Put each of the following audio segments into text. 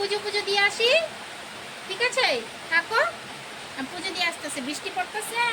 পুজো পুজো দিয়ে আসি? ঠিক আছে? থাকো। পুজো দিয়ে আসতেছে বৃষ্টি পড়তেছে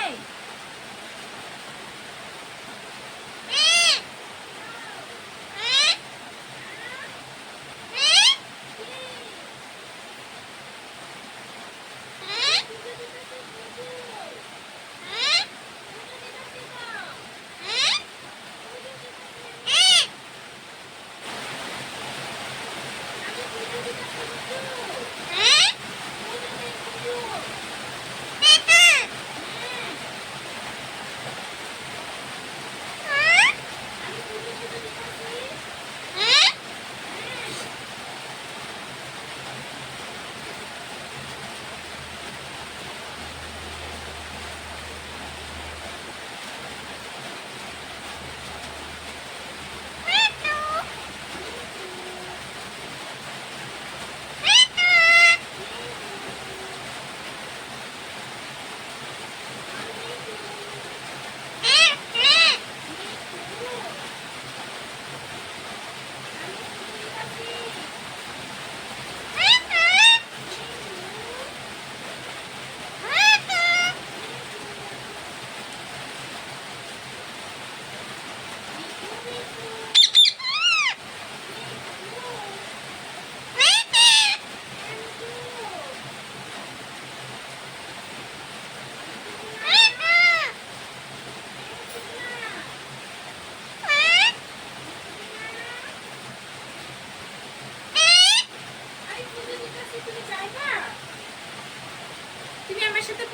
তুমি আমার সাথে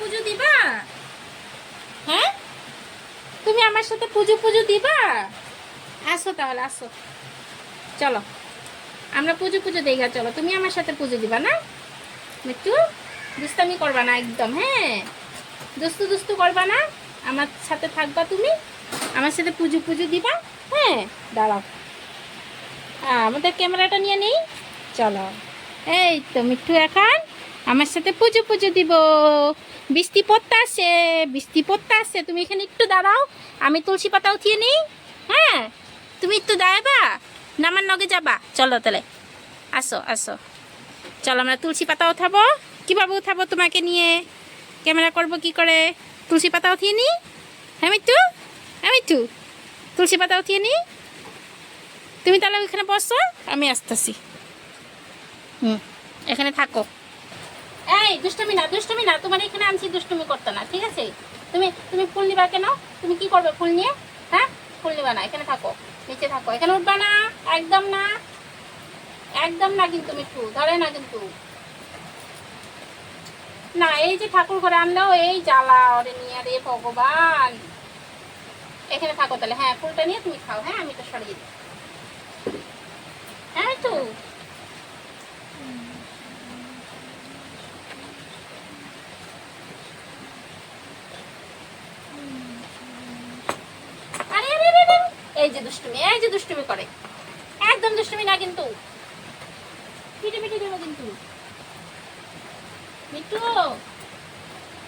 পুজো দিবা? হ্যাঁ? তুমি আমার সাথে পুজো পুজো দিবা? আসো তাহলে আসো। চলো। আমরা পুজো পুজো গা, চলো। তুমি আমার সাথে পুজো দিবা না? একটু দুস্তামি করবা না একদম হ্যাঁ? দুস্তু দুস্তু করবা না? আমার সাথে থাকবা তুমি? আমার সাথে পুজো পুজো দিবা? হ্যাঁ? দাঁড়াও। আহ, আমাদের ক্যামেরাটা নিয়ে নেই? চলো। এই তো মিঠু এখন আমার সাথে পুজো পুজো দিব। বৃষ্টি পড়তে আসে বৃষ্টি পড়তে আসে। তুমি এখানে একটু দাঁড়াও। আমি তুলসী পাতা উঠিয়ে নিই হ্যাঁ? তুমি একটু দাঁড়াবা? না আমার নগে যাবা। চলো তাহলে। আসো আসো। চলো, আমরা তুলসী পাতা উঠাবো। কীভাবে উঠাবো তোমাকে নিয়ে? ক্যামেরা করব কি করে? তুলসী পাতা উঠিয়ে নি? হ্যাঁ মিঠু? হ্যাঁ মিঠু? তুলসী পাতা উঠিয়ে নি? তুমি তাহলে ওইখানে বসো, আমি আসতেছি। হুম, এখানে থাকো। এই, দুষ্টমি না দুষ্টমি না। তোমার এখানে আনছি, দুষ্টমি করতে না, ঠিক আছে? তুমি তুমি ফুল নিবা কেন? তুমি কি করবে ফুল নিয়ে? হ্যাঁ ফুল নিবা না, এখানে থাকো। নিচে থাকো। এখানে উঠবা না, একদম না একদম না কিন্তু মিঠু, ধরে না কিন্তু। না, এই যে ঠাকুর ঘরে আনলেও এই জ্বালা ওরে নিয়ে, রে ভগবান। এখানে থাকো তাহলে। হ্যাঁ ফুলটা নিয়ে তুমি খাও। হ্যাঁ আমি তো সরিয়ে দিই। হ্যাঁ তো এই যে দুষ্টুমি, এই যে দুষ্টুমি করে। একদম দুষ্টুমি না কিন্তু। পিটে দেবো কিন্তু। মিটু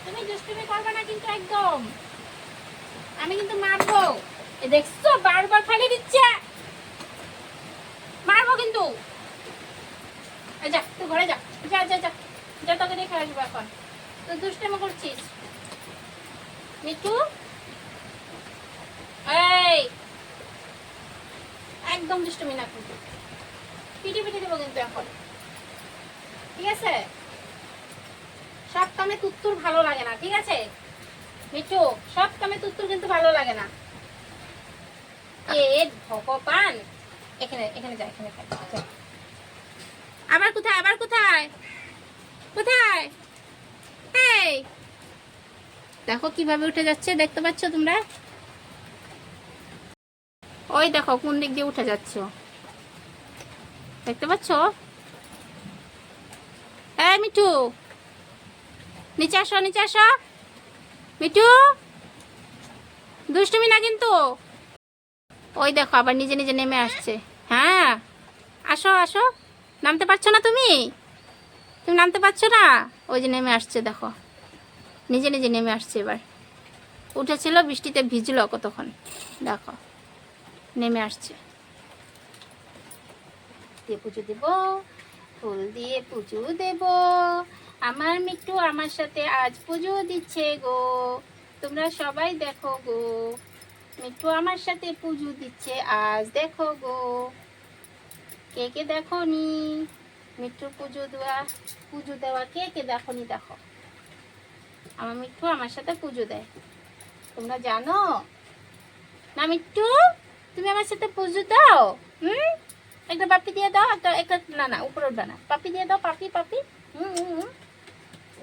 তুমি দুষ্টুমি করবে না কিন্তু একদম। আমি কিন্তু মারবো। দেখছ, বারবার দিচ্ছে। মারবো কিন্তু। যা, তুই ঘরে যা। যা যা যা। যা, তোকে দেখে আসব এখন। তুই দুষ্টুমি করছিস। মিটু এই! একদম দুষ্টুমি না কিন্তু পিটি পিটি দেবো কিন্তু এখন। ঠিক আছে? সব কামে তুত্তুর ভালো লাগে না, ঠিক আছে? মিঠু, সব কামে তুত্তুর কিন্তু ভালো লাগে না। এ ভগবান! এখানে এখানে যা, এখানে। আবার কোথায় আবার কোথায়? কোথায়? এই! দেখো কীভাবে উঠে যাচ্ছে, দেখতে পাচ্ছ তোমরা? ওই দেখো, কোন দিক দিয়ে উঠে যাচ্ছ দেখতে পাচ্ছ? মিঠু! নিচে আসো নিচে আসো। মিঠু! দুষ্টুমি না কিন্তু। ওই দেখো, আবার নিজে নিজে নেমে আসছে। হ্যাঁ আসো আসো। নামতে পারছ না তুমি? তুমি নামতে পারছ না? ওই যে নেমে আসছে, দেখো। নিজে নিজে নেমে আসছে এবার। উঠেছিল, বৃষ্টিতে ভিজলো কতক্ষণ, দেখো। নেমে আসছে। দিয়ে পুজো দেব, ফুল দিয়ে পুজো দেব। আমার মিট্টু আমার সাথে আজ পুজো দিচ্ছে গো। তোমরা সবাই দেখো গো মিট্টু আমার সাথে পুজো দিচ্ছে আজ দেখো গো। কে কে দেখো নি মিট্টু পুজো দেওয়া পুজো দেওয়া কে কে দেখো নি দেখো। আমার মিট্টু আমার সাথে পুজো দেয়। তোমরা জানো? না মিট্টু তুমি আমার সাথে পুজো দাও, হুম? একটা পাপি দিয়ে দাও, একটা একটা, না না, উপরে উঠবে না। পাপি দিয়ে দাও পাপি পাপি হুম হুম।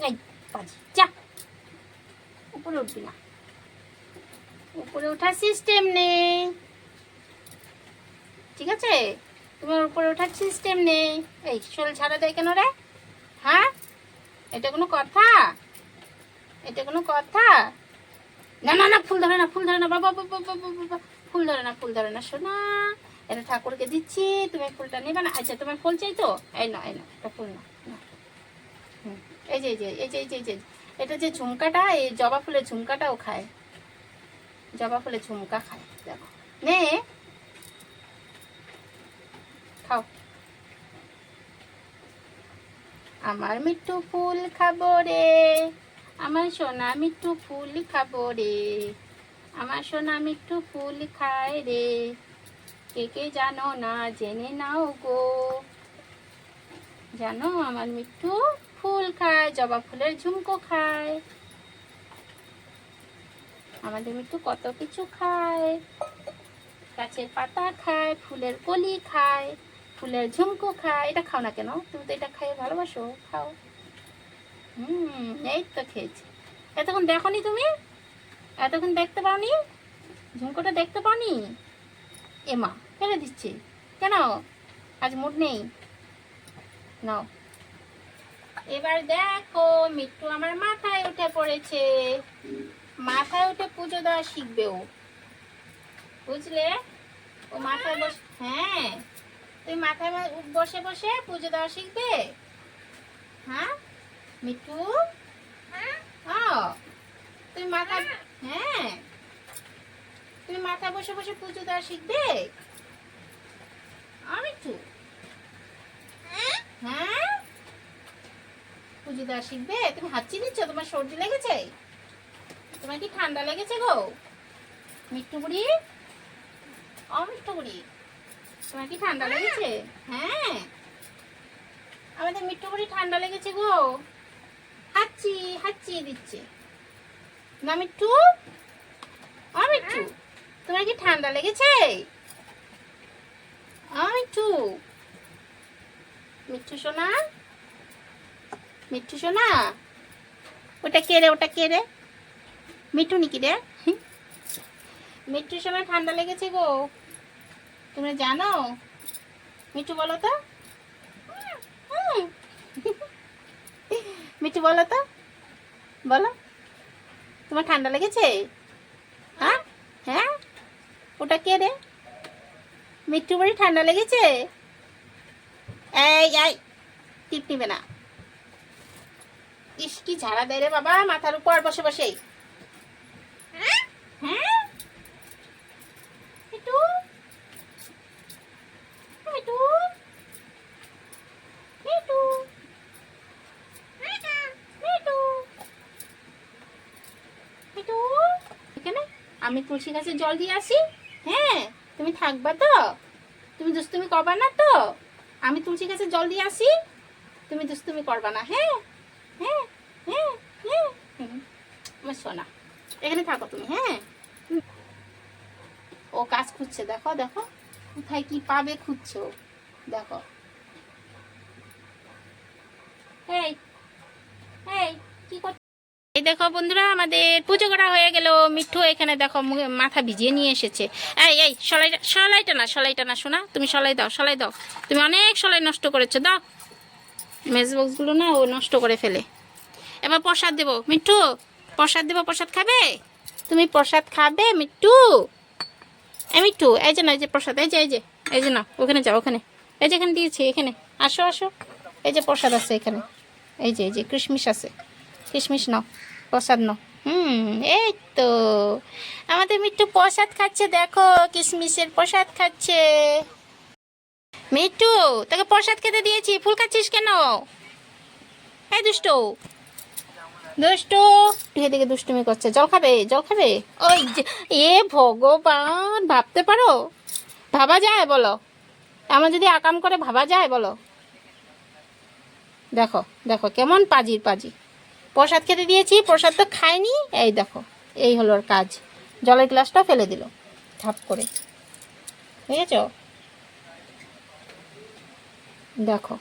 এই পাজি যা। উপরে উঠবি না। উপরে ওঠার সিস্টেম নেই। ঠিক আছে? তোমার উপরে ওঠার সিস্টেম নেই। এই, শোল ছাড়া দেয় কেন রে? হ্যাঁ? এটা কোনো কথা? এটা কোনো কথা? না না না, ফুল ধরে না, ফুল ধরে না বাবা বাবা বাবা বাবা। ফুল ধরে না, ফুল ধরে না শোনা এটা ঠাকুরকে দিচ্ছি, তুমি ফুলটা নেবে না। আচ্ছা তোমার ফুল চাই তো? এই না এই না এটা ফুল না। এই যে এই যে এই যে এই যে যে, এটা যে ঝুমকাটা, এই জবা ফুলের ঝুমকাটাও খায়। জবা ফুলের ঝুমকা খায়, দেখো। নে। খাও। আমার মিঠু ফুল খাব রে, আমার সোনা মিঠু ফুল খাব রে। আমার সোনা মিঠু ফুল খায় রে। কে কে জানো না জেনে নাও গো। জানো আমার মিঠু ফুল খায়, জবা ফুলের ঝুমকো খায়। আমাদের মিঠু কত কিছু খায়। গাছের পাতা খায়, ফুলের কলি খায়, ফুলের ঝুমকো খায়। এটা খাও না কেন? তুমি তো এটা খাইয়ে ভালোবাসো, খাও। হুম, এই তো খেয়েছি। এতক্ষণ দেখনি তুমি? এতক্ষণ দেখতে পাওনি? ঝুমকোটা দেখতে পাওনি? এমা ফেলে দিচ্ছি। কেন? আজ মুড নেই। নাও। এবার দেখো মিট্টু আমার মাথায় উঠে পড়েছে। মাথায় উঠে পুজো দেওয়া শিখবে ও। বুঝলে? ও মাথায় বস হ্যাঁ। তুমি মাথায় বসে বসে পুজো দেওয়া শিখবে? হ্যাঁ? মিঠু? হ্যাঁ। তুমি মাথা হ্যাঁ। তুমি মাথা বসে বসে পুজো দেওয়া শিখবে? আমি তো। হ্যাঁ? পুজো দেওয়া শিখবে? তুমি হাঁচি দিচ্ছ তোমার সর্দি লেগেছে? তোমার কি ঠান্ডা লেগেছে গো? মিঠু বুড়ি? ও মিঠু তোমার কি ঠান্ডা লেগেছে? হ্যাঁ। আমাদের মিঠু ঠান্ডা লেগেছে গো। হাঁচি হাঁচি দিচ্ছে। না মিঠু ও মিঠু তোমার কি ঠান্ডা লেগেছে? ও মিঠু মিঠু সোনা? মিঠু সোনা? ওটা কে রে, ওটা কে রে? মিঠু নাকি রে? মিঠু সোনা, ঠান্ডা লেগেছে গো। তুমি জানো? মিঠু বলো তো। মিঠু বলো তো। বলো। তোমার ঠান্ডা লেগেছে? হ্যাঁ? হ্যাঁ? ওটা কে রে? মিঠু বাড়ি ঠান্ডা লেগেছে? এই এই টিপ নিবে না। ইস কি ঝাড়া দেয় রে বাবা মাথার উপর বসে বসে। হ্যাঁ? মিঠু মিঠু মিঠু মিঠু এখানে? আমি তুলসী গাছে জল দিয়ে আসি। হ্যাঁ তুমি থাকবা তো? তুমি দুষ্টুমি করবা না তো? আমি তুলসী গাছে জল দিয়ে আসি। তুমি দুষ্টুমি করবা না। হ্যাঁ হ্যাঁ হ্যাঁ হ্যাঁ। আমার সোনা। এখানে থাকো তুমি হ্যাঁ। ও কাজ খুঁজছে, দেখো দেখো। কোথায় কি পাবে খুঁজছে? দেখো। এই এই, কি এই দেখো বন্ধুরা, আমাদের পুজো করা হয়ে গেল। মিঠু এখানে দেখো মাথা ভিজিয়ে নিয়ে এসেছে। এই এই সলাইটা সলাইটা না সলাইটা না শোনা তুমি সলাই দাও সলাই দাও। তুমি অনেক সলাই নষ্ট করেছ, দাও। মেজ বক্সগুলো না, ও নষ্ট করে ফেলে। এবার প্রসাদ দেবো। মিঠু, প্রসাদ দেবো, প্রসাদ খাবে? তুমি প্রসাদ খাবে, মিঠু? এ মিঠু, এই যে না, এই যে প্রসাদ, এই যে এই যে এই যে না, ওখানে যাও, ওখানে। এই যে এখানে দিয়েছি, এখানে। আসো আসো। এই যে প্রসাদ আছে এখানে। এই যে এই যে, কিশমিশ আছে। কিশমিশ নাও, প্রসাদ নাও। হুম, এই তো। আমাদের মিঠু প্রসাদ খাচ্ছে, দেখো, কিশমিশের প্রসাদ খাচ্ছে। মিট্টু তোকে প্রসাদ খেতে দিয়েছি, ফুল খাচ্ছিস কেন? এই দুষ্টু। দুষ্টু। এদিকে দুষ্টুমি করছে, জল খাবে জল খাবে? ওই এ ভগবান, ভাবতে পারো? ভাবা যায়, বলো। আমার যদি আকাম করে ভাবা যায়, বলো। দেখো দেখো, কেমন পাজির পাজি। প্রসাদ খেতে দিয়েছি, প্রসাদ তো খায়নি এই দেখো, এই হলো ওর কাজ। জলের গ্লাসটা ফেলে দিল ঠাপ করে। বুঝেছ? দেখো